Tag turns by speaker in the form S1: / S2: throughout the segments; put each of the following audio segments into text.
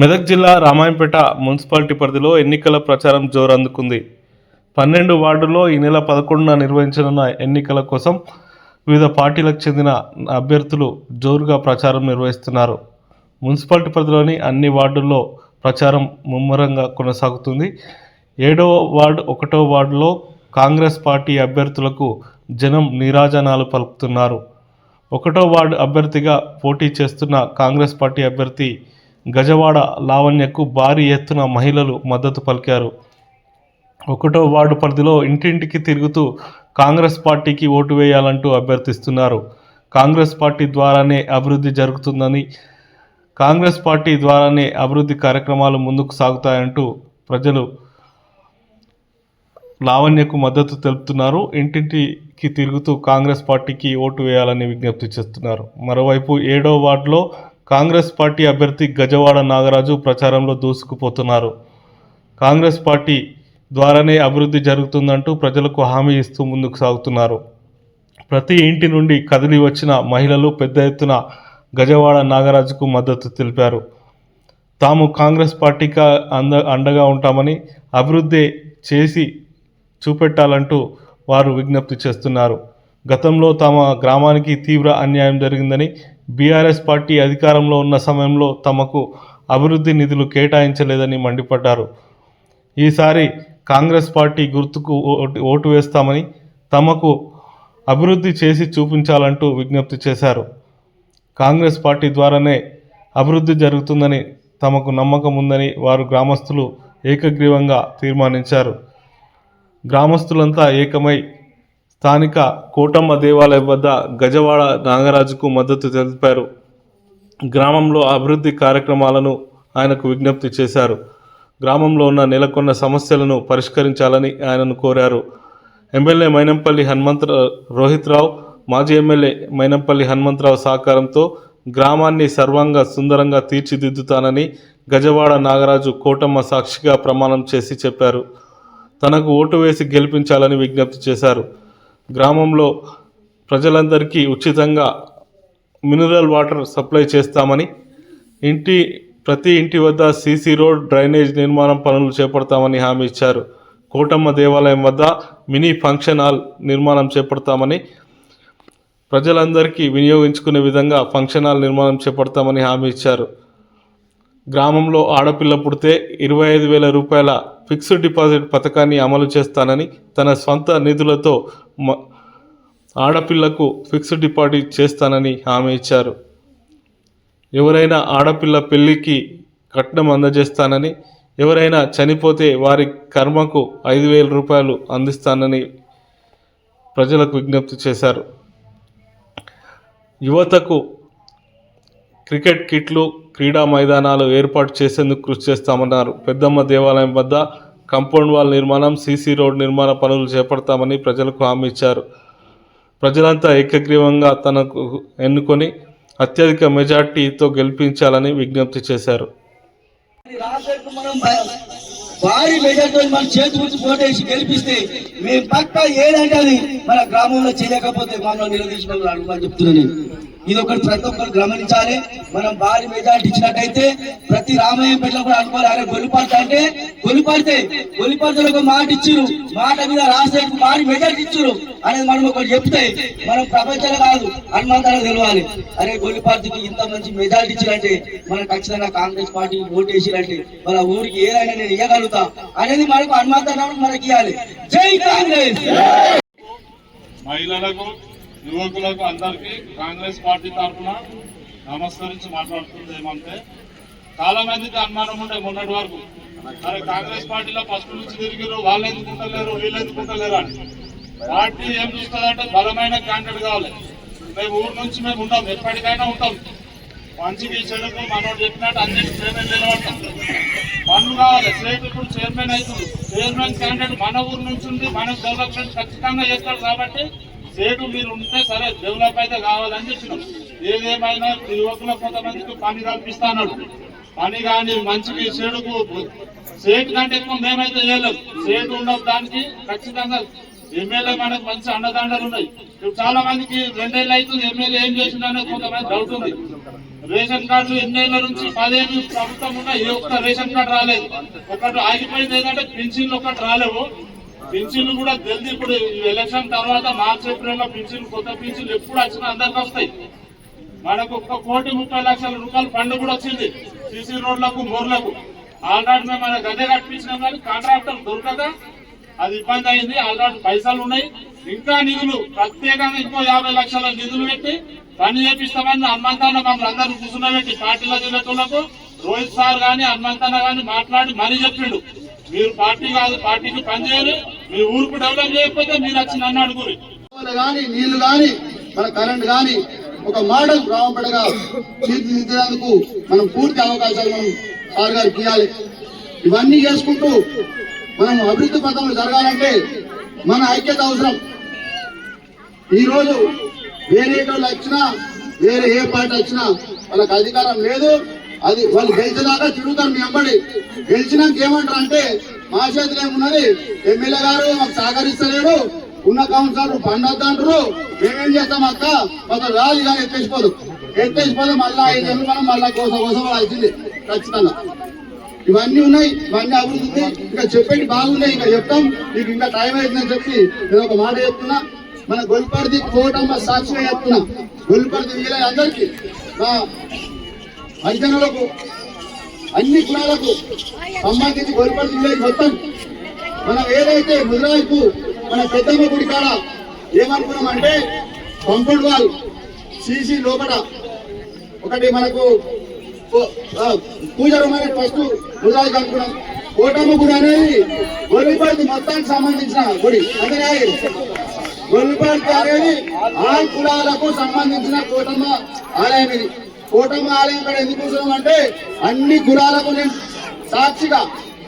S1: మెదక్ జిల్లా రామాయంపేట మున్సిపాలిటీ పరిధిలో ఎన్నికల ప్రచారం జోరందుకుంది. పన్నెండు వార్డుల్లో ఈ నెల పదకొండున నిర్వహించనున్న ఎన్నికల కోసం వివిధ పార్టీలకు చెందిన అభ్యర్థులు జోరుగా ప్రచారం నిర్వహిస్తున్నారు. మున్సిపాలిటీ పరిధిలోని అన్ని వార్డుల్లో ప్రచారం ముమ్మరంగా కొనసాగుతుంది. ఏడవ వార్డు ఒకటో వార్డులో కాంగ్రెస్ పార్టీ అభ్యర్థులకు జనం నీరాజనాలు పలుకుతున్నారు. ఒకటో వార్డు అభ్యర్థిగా పోటీ చేస్తున్న కాంగ్రెస్ పార్టీ అభ్యర్థి గజవాడ లావణ్యకు భారీ ఎత్తున మహిళలు మద్దతు పలికారు. ఒకటో వార్డు పరిధిలో ఇంటింటికి తిరుగుతూ కాంగ్రెస్ పార్టీకి ఓటు వేయాలంటూ అభ్యర్థిస్తున్నారు. కాంగ్రెస్ పార్టీ ద్వారానే అభివృద్ధి జరుగుతుందని కాంగ్రెస్ పార్టీ ద్వారానే అభివృద్ధి కార్యక్రమాలు ముందుకు సాగుతాయంటూ ప్రజలు లావణ్యకు మద్దతు తెలుపుతున్నారు. ఇంటింటికి తిరుగుతూ కాంగ్రెస్ పార్టీకి ఓటు వేయాలని విజ్ఞప్తి చేస్తున్నారు. మరోవైపు ఏడో వార్డులో కాంగ్రెస్ పార్టీ అభ్యర్థి గజవాడ నాగరాజు ప్రచారంలో దూసుకుపోతున్నారు. కాంగ్రెస్ పార్టీ ద్వారానే అభివృద్ధి జరుగుతుందంటూ ప్రజలకు హామీ ఇస్తూ ముందుకు సాగుతున్నారు. ప్రతి ఇంటి నుండి కదిలి వచ్చిన మహిళలు పెద్ద ఎత్తున గజవాడ నాగరాజుకు మద్దతు తెలిపారు. తాము కాంగ్రెస్ పార్టీకి అంద అండగా ఉంటామని అభివృద్ధి చేసి చూపెట్టాలంటూ వారు విజ్ఞప్తి చేస్తున్నారు. గతంలో తమ గ్రామానికి తీవ్ర అన్యాయం జరిగిందని బీఆర్ఎస్ పార్టీ అధికారంలో ఉన్న సమయంలో తమకు అభివృద్ధి నిధులు కేటాయించలేదని మండిపడ్డారు. ఈసారి కాంగ్రెస్ పార్టీ గుర్తుకు ఓటు ఓటు వేస్తామని తమకు అభివృద్ధి చేసి చూపించాలంటూ విజ్ఞప్తి చేశారు. కాంగ్రెస్ పార్టీ ద్వారానే అభివృద్ధి జరుగుతుందని తమకు నమ్మకం ఉందని వారు గ్రామస్తులు ఏకగ్రీవంగా తీర్మానించారు. గ్రామస్తులంతా ఏకమై స్థానిక కోటమ్మ దేవాలయం వద్ద గజవాడ నాగరాజుకు మద్దతు తెలిపారు. గ్రామంలో అభివృద్ధి కార్యక్రమాలను ఆయనకు విజ్ఞప్తి చేశారు. గ్రామంలో ఉన్న నెలకొన్న సమస్యలను పరిష్కరించాలని ఆయనను కోరారు. ఎమ్మెల్యే మైనంపల్లి హనుమంత రోహిత్ రావు మాజీ ఎమ్మెల్యే మైనంపల్లి హనుమంతరావు సహకారంతో గ్రామాన్ని సర్వంగా సుందరంగా తీర్చిదిద్దుతానని గజవాడ నాగరాజు కోటమ్మ సాక్షిగా ప్రమాణం చేసి చెప్పారు. తనకు ఓటు వేసి గెలిపించాలని విజ్ఞప్తి చేశారు. గ్రామంలో ప్రజలందరికీ ఉచితంగా మినరల్ వాటర్ సప్లై చేస్తామని ఇంటి ప్రతి ఇంటి వద్ద సీసీ రోడ్ డ్రైనేజ్ నిర్మాణం పనులు చేపడతామని హామీ ఇచ్చారు. కోటమ్మ దేవాలయం వద్ద మినీ ఫంక్షన్ హాల్ నిర్మాణం చేపడతామని ప్రజలందరికీ వినియోగించుకునే విధంగా ఫంక్షన్ హాల్ నిర్మాణం చేపడతామని హామీ ఇచ్చారు. గ్రామంలో ఆడపిల్ల పుడితే ఇరవై ఐదు వేల రూపాయల ఫిక్స్డ్ డిపాజిట్ పథకాన్ని అమలు చేస్తానని తన స్వంత నిధులతో మ- ఆడపిల్లకు ఫిక్స్డ్ డిపాజిట్ చేస్తానని హామీ ఇచ్చారు. ఎవరైనా ఆడపిల్ల పెళ్ళికి కట్నం అందజేస్తానని ఎవరైనా చనిపోతే వారి కర్మకు ఐదు వేల రూపాయలు అందిస్తానని ప్రజలకు విజ్ఞప్తి చేశారు. యువతకు క్రికెట్ కిట్లు క్రీడా మైదానాలు ఏర్పాటు చేసేందుకు కృషి చేస్తామన్నారు. పెద్దమ్మ దేవాలయం వద్ద కంపౌండ్ వాల్ నిర్మాణం సీసీ రోడ్ నిర్మాణ పనులు చేపడతామని ప్రజలకు హామీ ఇచ్చారు. ప్రజలంతా ఏకగ్రీవంగా తనకు ఎన్నుకొని అత్యధిక మెజార్టీతో గెలిపించాలని విజ్ఞప్తి చేశారు.
S2: భారీ మెజార్టీతో మన చేతి గుర్తు పోటేసి గెలిపిస్తే మేము పక్క ఏదంటే అది మన గ్రామంలో చేయలేకపోతే మమ్మల్ని నిలదీసిన అడుగుమని చెప్తున్నాను ఇది ఒకటి ప్రతి ఒక్కరు గమనించాలి. మనం భారీ మెజార్టీ ఇచ్చినట్టయితే ప్రతి రామయ్య పెట్ల కూడా అనుకోవాలి అరే గొలిపడతా అంటే గొలిపడితే గొలిపాడుతున్న ఒక మాట ఇచ్చిరు. మాట మీద రాసే భారీ మెజార్టీ ఇచ్చిరు. అనేది మనం ఒకటి చెప్తే మనం ప్రపంచంలో కాదు హనుమంతాలకు తెలవాలి. అరే గొలిపడికి ఇంత మంచి మెజార్టీ ఇచ్చిరంటే మనం ఖచ్చితంగా కాంగ్రెస్ పార్టీ ఓటు వేసిరంటే మన ఊరికి ఏదైనా నేను ఇవ్వగలుగుతా అనేది మనకు హనుమంతరావు మనకి ఇవ్వాలి జై కాంగ్రెస్!
S3: మహిళలకు యువకులకు అందరికీ కాంగ్రెస్ పార్టీ తరఫున నమస్కరించి మాట్లాడుతుంది ఏమంటే చాలా మందికి అనుమానం ఉండే మొన్నటి వరకు. మరి కాంగ్రెస్ పార్టీలో ఫస్ట్ నుంచి తిరిగిరు వాళ్ళు ఎందుకుంటలేరు వీళ్ళు ఎందుకుంటలేరు అని. పార్టీ ఏం చూస్తుందంటే బలమైన క్యాండిడేట్ కావాలి. మేము ఊరు నుంచి మేము ఉంటాం ఎప్పటికైనా ఉంటాం. మంచికి చెడుకు మనోడు చెప్పినట్టు అన్నిటి చైర్మన్ నిలబడతాం. పనులు కావాలి స్టేట్ ఇప్పుడు చైర్మన్ అవుతుంది చైర్మన్ క్యాండిడేట్ మన ఊరు నుంచి ఉంది మన డెవలప్మెంట్ ఖచ్చితంగా చేస్తాడు కాబట్టి సేటు మీరు ఉంటే సరే డెవలప్ అయితే కావాలని చెప్పినాం. ఏదేమైనా యువకుల కొంతమందికి పని కల్పిస్తాను పని కానీ మంచికి చెడుకు సేటు కంటే ఎక్కువ మేమైతే చేయలేదు సేటు ఉండవు దానికి ఖచ్చితంగా ఎమ్మెల్యే మనకు మంచి అండదండలు ఉన్నాయి. ఇప్పుడు చాలా మందికి రెండేళ్ళు అవుతుంది ఎమ్మెల్యే ఏం చేసిందనే కొంతమంది డౌట్ ఉంది. రేషన్ కార్డు ఎన్నేళ్ళ నుంచి పదేళ్ళు ప్రభుత్వం ఉన్నా ఏ ఒక్క రేషన్ కార్డు రాలేదు. ఒకటి ఆగిపోయింది ఏంటంటే పెన్షన్లు ఒకటి రాలేవు. పింఛన్లు కూడా జల్దీ ఇప్పుడు ఈ ఎలక్షన్ తర్వాత మార్చి ఏప్రిల్లో కొత్త పింఛన్లు ఎప్పుడు వచ్చినా అందరికి వస్తాయి. మనకు ఒక్క కోటి ముప్పై లక్షల రూపాయల ఫండ్ కూడా వచ్చింది. సీసీ రోడ్లకు మోర్లకు. ఆల్రెడీ మేము మన గదే కట్టించినాం కానీ కాంట్రాక్టర్ దొరకక అది ఇబ్బంది అయింది. ఆల్రెడీ పైసలు ఉన్నాయి. ఇంకా నిధులు ప్రత్యేకంగా ఇంకో యాభై లక్షల నిధులు పెట్టి పని చేపిస్తామని హనుమంతన్న మమ్మల్ని అందరూ కూర్చున్నబెట్టి పార్టీల జిల్లాలకు రోహిత్ సార్ గాని హనుమంతన్న గాని మాట్లాడి మనీ చెప్పిండు. మీరు పార్టీ కాదు పార్టీకి పని చేయాలి మీ ఊరుకు డెవలప్ చేయకపోతే మీరు వచ్చి నన్ను అడుగురు
S4: కానీ నీళ్ళు కానీ మన కరెంట్ కానీ ఒక మోడల్ రావబడగా తీర్చిదిద్దేందుకు మనం పూర్తి అవకాశాలు మనం సార్ గారికి ఇవ్వాలి. ఇవన్నీ చేసుకుంటూ మనం అభివృద్ధి పథంలో జరగాలంటే మన ఐక్యత అవసరం. ఈ రోజు వేరే వాళ్ళు వచ్చినా వేరే ఏ పార్టీ వచ్చినా వాళ్ళకి అధికారం లేదు. అది వాళ్ళు గెలిచినాక తిరుగుతారు మీ అమ్మడి గెలిచినాక ఏమంటారు అంటే మా చేతిలో ఏమున్నది? ఎమ్మెల్యే గారు మాకు సహకరిస్తలేడు. ఉన్న కౌన్సిలర్ పండొద్దంటారు. మేమేం చేస్తాం అక్క? మొత్తం రాజు కానీ ఎత్తేసిపోదు. ఎత్తేసిపోదు మళ్ళా ఐదు మనం మళ్ళా కోసం కోసం వచ్చింది ఖచ్చితంగా. ఇవన్నీ ఉన్నాయి. ఇవన్నీ అభివృద్ధి ఇంకా చెప్పేది బాగున్నాయి ఇంకా చెప్తాం. మీకు ఇంకా టైం అవుతుందని చెప్పి నేను ఒక మాట చెప్తున్నా. మన గొల్పర్ది కోటమ్మ సాక్షిగా చెప్తున్నా. గొల్పర్ది వీళ్ళ అందరికీ మా హరిజనులకు అన్ని కులాలకు సంబంధించి గొల్పర్ది మొత్తం. మనం ఏదైతే ముద్రాయికు మన పెద్దమ్మ గుడి కాడ ఏమనుకున్నామంటే పంపుడు వాల్ సీసీ లోపల. ఒకటి మనకు పూజ రూమ్ అనేది ఫస్ట్ ముద్రాయికి అనుకున్నాం కోటమ్మ గుడి అనేది గొల్లిపర్తి మొత్తానికి సంబంధించిన గుడి అందుకే గొల్లిపర్తి అనేది ఆ కులాలకు సంబంధించిన కోటమ్మ ఆలయం ఇది. కోటమ్మ ఆలయం ఇక్కడ ఎందుకు కూర్చున్నాం అంటే అన్ని కులాలకు నేను సాక్షిగా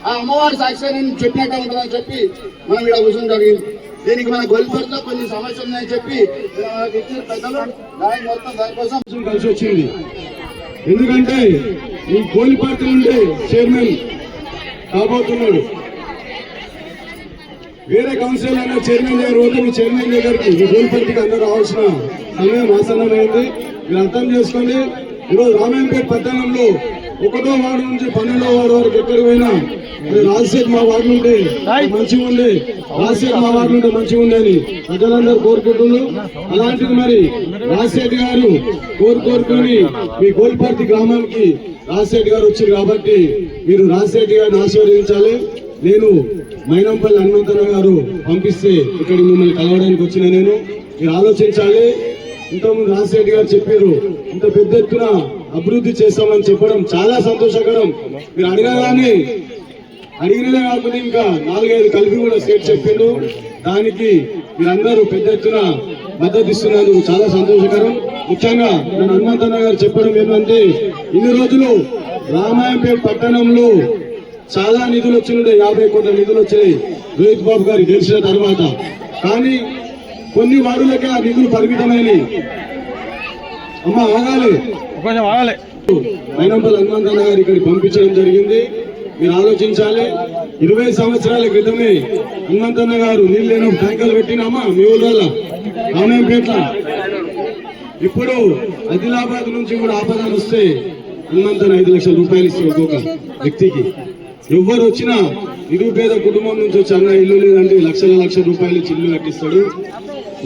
S4: ఆ అమ్మవారి సాక్షిగా నేను చెప్పినట్టు ఉంటుందని చెప్పి మనం ఇక్కడ కూర్చొని జరిగింది. దీనికి మన గొల్పర్లో కొన్ని సమస్యలు ఉన్నాయని చెప్పి పెద్దలు దాని మొత్తం దానికోసం
S5: కలిసి వచ్చింది. ఎందుకంటే ఈ గోలిపాటి నుండి చైర్మన్ కాబోతున్నాడు. వేరే కౌన్సిల్ అయినా చైర్మన్ దగ్గర పోతే మీ చైర్మన్ గారికి మీ అందరూ రావాల్సిన సమయం ఆసన్నమైంది. మీరు అర్థం చేసుకోండి. ఈరోజు రామాయంపేట పట్టణంలో ఒకటో వార్డు నుంచి పన్నెండో వార్డు వరకు ఎక్కడికి పోయినా మరి రాజశేఖర్ మా వార్డు నుండి మంచిగా ఉంది. రాజశేఖర్ మా వార్డు నుండి మంచిగా ఉంది అని ప్రజలందరూ కోరుకుంటున్నారు. అలాంటిది మరి రాజశేఖర్ గారు కోరు కోరుకొని మీ గోల్పర్తి గ్రామానికి రాజశేఖర్ గారు వచ్చారు కాబట్టి మీరు రాజశేఖర్ గారిని ఆశీర్వదించాలి. నేను మైనంపల్లి హనుమంతరావు గారు పంపిస్తే ఇక్కడ మిమ్మల్ని కలవడానికి వచ్చిన నేను. మీరు ఆలోచించాలి. ఇంతకుముందు రాజశేఖర్ గారు చెప్పారు ఇంత పెద్ద ఎత్తున అభివృద్ధి చేస్తామని చెప్పడం చాలా సంతోషకరం. మీరు అడగగానే అడిగినదే కాకుండా ఇంకా నాలుగైదు కలిపి కూడా స్టేట్ చెప్పిండు. దానికి మీరందరూ పెద్ద ఎత్తున మద్దతు ఇస్తున్నందుకు చాలా సంతోషకరం. ముఖ్యంగా నేను హనుమంతన్న గారు చెప్పడం ఏంటంటే ఇన్ని రోజులు రామాయంపేట పట్టణంలో చాలా నిధులు వచ్చినాయి యాభై కోట్ల నిధులు వచ్చినాయి. రోహిత్ బాబు గారు గెలిచిన తర్వాత. కానీ కొన్ని వార్డులకే ఆ నిధులు పరిమితమైనవి. అమ్మ ఆగాలి.
S1: కొంచెం ఆగలే.
S5: మైనంపల్లి హనుమంతన్న గారు ఇక్కడికి పంపించడం జరిగింది. మీరు ఆలోచించాలి. ఇరవై సంవత్సరాల క్రితమే హనుమంతన్న గారు నీళ్ళు లేని ట్యాంకర్లు పెట్టినామా? మీ ఊళ్ళ ఇప్పుడు ఆదిలాబాద్ నుంచి కూడా ఆపదాలు వస్తే హనుమంతన్న ఐదు లక్షల రూపాయలు ఇస్తారు ఒక్కొక్క వ్యక్తికి. ఎవరు వచ్చినా నిరుపేద కుటుంబం నుంచి వచ్చి అన్న ఇల్లు లేదంటే లక్షల లక్ష రూపాయలు చిల్లు కట్టిస్తాడు.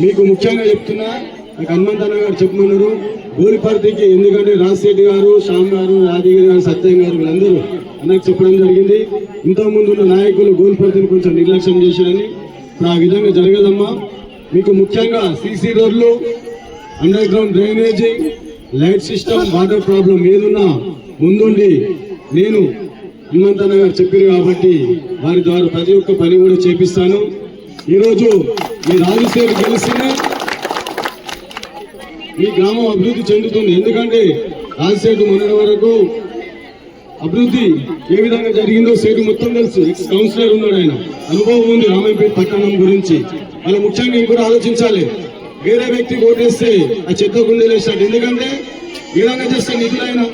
S5: మీకు ముఖ్యంగా చెప్తున్నా నాకు హనుమంతన్న గారు చెప్పమన్నారు గోలిపర్తికి ఎందుకంటే రాజశెట్టి గారు శ్యామ్ గారు యాదగిరి గారు సత్యం గారు వీళ్ళందరూ అన్నకు చెప్పడం జరిగింది. ఇంతకుముందు ఉన్న నాయకులు గోలిపర్తిని కొంచెం నిర్లక్ష్యం చేశారని ఇప్పుడు ఆ విధంగా జరగదమ్మా. మీకు ముఖ్యంగా సీసీ రోడ్లు underground drainage light system water problem ఏదున్నా ముందుండి నేను హనుమంతన్న గారు చెప్పారు కాబట్టి వారి ద్వారా ప్రతి ఒక్క పని కూడా చేపిస్తాను. ఈరోజు మీ రాజశేఖర్ గెలిస్తేనే మీ గ్రామం అభివృద్ధి చెందుతుంది. ఎందుకంటే రాజశేఖర్ మొన్నటి వరకు అభివృద్ధి ఏ విధంగా జరిగిందో సేటు మొత్తం తెలుసు. ఎక్స్ కౌన్సిలర్ ఉన్నాడు ఆయన. అనుభవం ఉంది రామాయపేట పట్టణం గురించి. అలా ముఖ్యంగా ఇంకొక ఆలోచించాలి. వేరే వ్యక్తి ఓటేస్తే ఆ చెత్త గుండెలేస్తాడు ఎందుకంటే ఏ విధంగా చేస్తే నిధులైనా